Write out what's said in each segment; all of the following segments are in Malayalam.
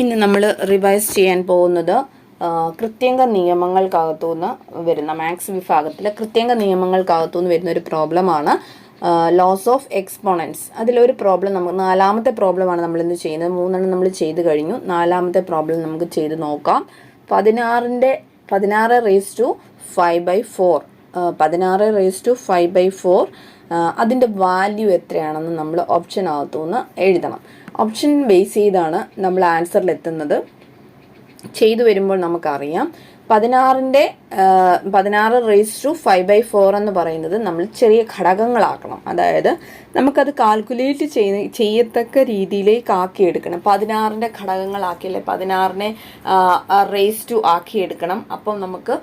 ഇന്ന് നമ്മൾ റിവൈസ് ചെയ്യാൻ പോകുന്നത് കൃത്യങ്ക നിയമങ്ങൾക്കകത്തുനിന്ന് വരുന്ന മാത്സ് വിഭാഗത്തിലെ കൃത്യങ്ക നിയമങ്ങൾക്കകത്തുനിന്ന് വരുന്ന ഒരു പ്രോബ്ലമാണ് ലോസ് ഓഫ് എക്സ്പോണൻസ് അതിലൊരു പ്രോബ്ലം നമുക്ക് നാലാമത്തെ പ്രോബ്ലമാണ് നമ്മൾ ഇന്ന് ചെയ്യുന്നത്. മൂന്നെണ്ണം നമ്മൾ ചെയ്ത് കഴിഞ്ഞു. നാലാമത്തെ പ്രോബ്ലം നമുക്ക് ചെയ്ത് നോക്കാം. പതിനാറിന്റെ പതിനാറ് raise to five by four പതിനാറ് raise to five by four അതിന്റെ വാല്യൂ എത്രയാണെന്ന് നമ്മൾ ഓപ്ഷനകത്തുനിന്ന് എഴുതണം. ഓപ്ഷൻ ബേസ് ചെയ്താണ് നമ്മൾ ആൻസറിൽ എത്തുന്നത്. ചെയ്തു വരുമ്പോൾ നമുക്കറിയാം. പതിനാറിന്റെ പതിനാറ് raise to five by four എന്ന് പറയുന്നത് നമ്മൾ ചെറിയ ഘടകങ്ങളാക്കണം. അതായത് നമുക്കത് കാൽക്കുലേറ്റ് ചെയ്യ ചെയ്യത്തക്ക രീതിയിലേക്ക് ആക്കിയെടുക്കണം. പതിനാറിന്റെ ഘടകങ്ങളാക്കിയല്ലേ? പതിനാറിനെ റേസ് ടു ആക്കിയെടുക്കണം. അപ്പം നമുക്ക്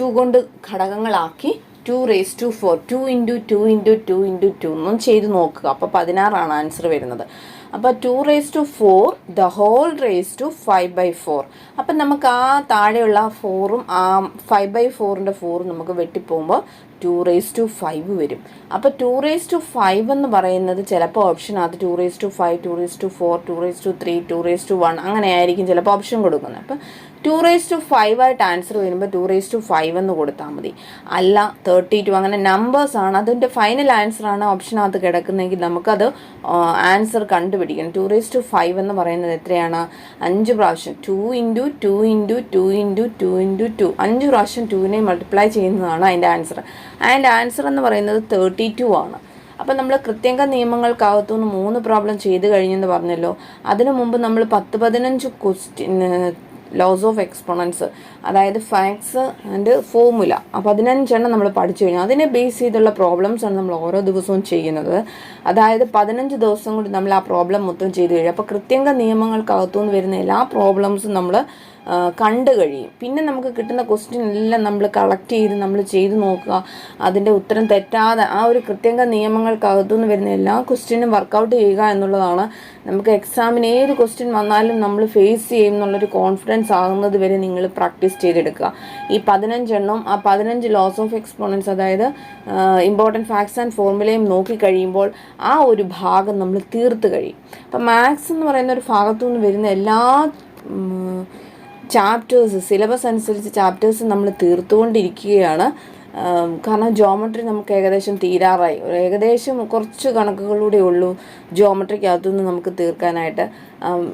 ടു കൊണ്ട് ഘടകങ്ങളാക്കി two raise to four two into two into two into two എന്നും ചെയ്ത് നോക്കുക. അപ്പോൾ പതിനാറാണ് ആൻസർ വരുന്നത്. അപ്പോൾ two raise to four the whole raise to five by four അപ്പം നമുക്ക് ആ താഴെയുള്ള ഫോറും ആ ഫൈവ് ബൈ ഫോറിന്റെ ഫോറും നമുക്ക് വെട്ടിപ്പോകുമ്പോൾ ടു റേസ് ടു ഫൈവ് വരും. അപ്പോൾ ടു റേസ് ടു ഫൈവ് എന്ന് പറയുന്നത് ചിലപ്പോൾ ഓപ്ഷനകത്ത് two raise to five two raise to four two raise to three two raise to one അങ്ങനെയായിരിക്കും ചിലപ്പോൾ ഓപ്ഷൻ കൊടുക്കുന്നത്. അപ്പം ടു റേസ് ടു ഫൈവ് ആയിട്ട് ആൻസർ വരുമ്പോൾ ടു റേസ് ടു ഫൈവ് എന്ന് കൊടുത്താൽ മതി. അല്ല തേർട്ടി ടു അങ്ങനെ നമ്പേഴ്സ് ആണ്. അതിന്റെ ഫൈനൽ ആൻസർ ആണ് ഓപ്ഷനകത്ത് കിടക്കുന്നതെങ്കിൽ നമുക്കത് ആൻസർ കണ്ടുപിടിക്കണം. ടു റേസ് ടു ഫൈവ് എന്ന് പറയുന്നത് എത്രയാണ്? അഞ്ച് പ്രാവശ്യം. Two into two into two into two into two അഞ്ച് പ്രാവശ്യം ടുവിനെ മൾട്ടിപ്ലൈ ചെയ്യുന്നതാണ് അതിന്റെ ആൻസർ അതിന്റെ ആൻസർ എന്ന് പറയുന്നത് തേർട്ടി ടു ആണ്. അപ്പം നമ്മൾ കൃത്യങ്ക നിയമങ്ങൾക്കകത്തുനിന്ന് മൂന്ന് പ്രോബ്ലം ചെയ്ത് കഴിഞ്ഞെന്ന് പറഞ്ഞല്ലോ. അതിനു മുമ്പ് നമ്മൾ പത്ത് പതിനഞ്ച് ക്വസ്റ്റ്യൻ ലോസ് ഓഫ് എക്സ്പോണൻസ് അതായത് ഫാക്ട്സ് ആൻഡ് ഫോർമുല അപ്പോൾ പതിനഞ്ചെണ്ണം നമ്മൾ പഠിച്ചു കഴിഞ്ഞാൽ അതിനെ ബേസ് ചെയ്തുള്ള പ്രോബ്ലംസ് ആണ് നമ്മൾ ഓരോ ദിവസവും ചെയ്യുന്നത്. അതായത് പതിനഞ്ച് ദിവസം കൊണ്ട് നമ്മൾ ആ പ്രോബ്ലം മൊത്തം ചെയ്ത് കഴിയും അപ്പോൾ കൃത്യങ്ക നിയമങ്ങൾക്കകത്തുനിന്ന് വരുന്ന എല്ലാ പ്രോബ്ലംസും നമ്മൾ കണ്ടു കഴിയും. പിന്നെ നമുക്ക് കിട്ടുന്ന ക്വസ്റ്റ്യൻ എല്ലാം നമ്മൾ കളക്ട് ചെയ്ത് നമ്മൾ ചെയ്ത് നോക്കുക. അതിന്റെ ഉത്തരം തെറ്റാതെ ആ ഒരു കൃത്യങ്ക നിയമങ്ങൾക്കകത്തുനിന്ന് വരുന്ന എല്ലാ ക്വസ്റ്റ്യനും വർക്കൗട്ട് ചെയ്യുക എന്നുള്ളതാണ് നമുക്ക് എക്സാമിന് ഏത് ക്വസ്റ്റ്യൻ വന്നാലും നമ്മൾ ഫേസ് ചെയ്യും എന്നുള്ളൊരു കോൺഫിഡൻസ് ആകുന്നത് വരെ നിങ്ങൾ പ്രാക്ടീസ് ചെയ്തെടുക്കുക. ഈ പതിനഞ്ചെണ്ണം ആ പതിനഞ്ച് ലോസ് ഓഫ് എക്സ്പോണൻസ് അതായത് ഇമ്പോർട്ടന്റ് ഫാക്ട്സ് ആൻഡ് ഫോർമുലയും നോക്കി കഴിയുമ്പോൾ ആ ഒരു ഭാഗം നമ്മൾ തീർത്ത് കഴിയും. അപ്പം മാത്സ് എന്ന് പറയുന്ന ഒരു ഭാഗത്തു നിന്ന് വരുന്ന എല്ലാ ചാപ്റ്റേഴ്സ് സിലബസ് അനുസരിച്ച് ചാപ്റ്റേഴ്സ് നമ്മൾ തീർത്തുകൊണ്ടിരിക്കുകയാണ്. കാരണം ജോമെട്രി നമുക്ക് ഏകദേശം തീരാറായി. ഏകദേശം കുറച്ച് കണക്കുകളൂടെ ഉള്ളൂ ജോമെട്രിക്കകത്തുനിന്ന് നമുക്ക് തീർക്കാനായിട്ട്.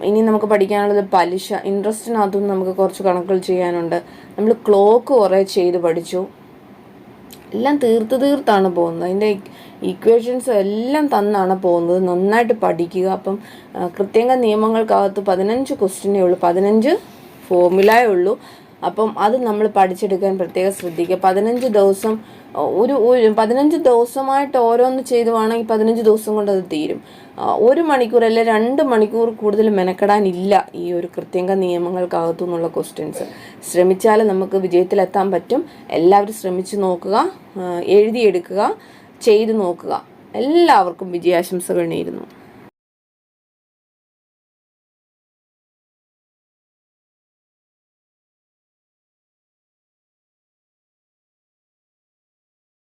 ഇനി നമുക്ക് പഠിക്കാനുള്ളത് പലിശ ഇൻട്രസ്റ്റിനകത്തുനിന്ന് നമുക്ക് കുറച്ച് കണക്കുകൾ ചെയ്യാനുണ്ട്. നമ്മൾ ക്ലോക്ക് കുറേ ചെയ്ത് പഠിച്ചു. എല്ലാം തീർത്ത് തീർത്താണ് പോകുന്നത്. അതിന്റെ ഇക്വേഷൻസ് എല്ലാം തന്നാണ് പോകുന്നത്. നന്നായിട്ട് പഠിക്കുക. അപ്പം കൃത്യങ്ക നിയമങ്ങൾക്കകത്ത് പതിനഞ്ച് ക്വസ്റ്റ്യനേ ഉള്ളൂ. പതിനഞ്ച് ഫോർമുലയേ ഉള്ളൂ. അപ്പം അത് നമ്മൾ പഠിച്ചെടുക്കാൻ പ്രത്യേകം ശ്രദ്ധിക്കുക. പതിനഞ്ച് ദിവസം ഒരു പതിനഞ്ച് ദിവസമായിട്ട് ഓരോന്ന് ചെയ്തു ചെയ്തുവാണെങ്കിൽ പതിനഞ്ച് ദിവസം കൊണ്ട് അത് തീരും. ഒരു മണിക്കൂർ അല്ലെ രണ്ട് മണിക്കൂർ കൂടുതൽ മെനക്കെടാനില്ല ഈ ഒരു കൃത്യങ്ക നിയമങ്ങൾക്കകത്തു നിന്നുള്ള ക്വസ്റ്റ്യൻസ് ശ്രമിച്ചാൽ നമുക്ക് വിജയത്തിലെത്താൻ പറ്റും. എല്ലാവരും ശ്രമിച്ചു നോക്കുക എഴുതിയെടുക്കുക ചെയ്തു നോക്കുക. എല്ലാവർക്കും വിജയാശംസകൾ നേരുന്നു.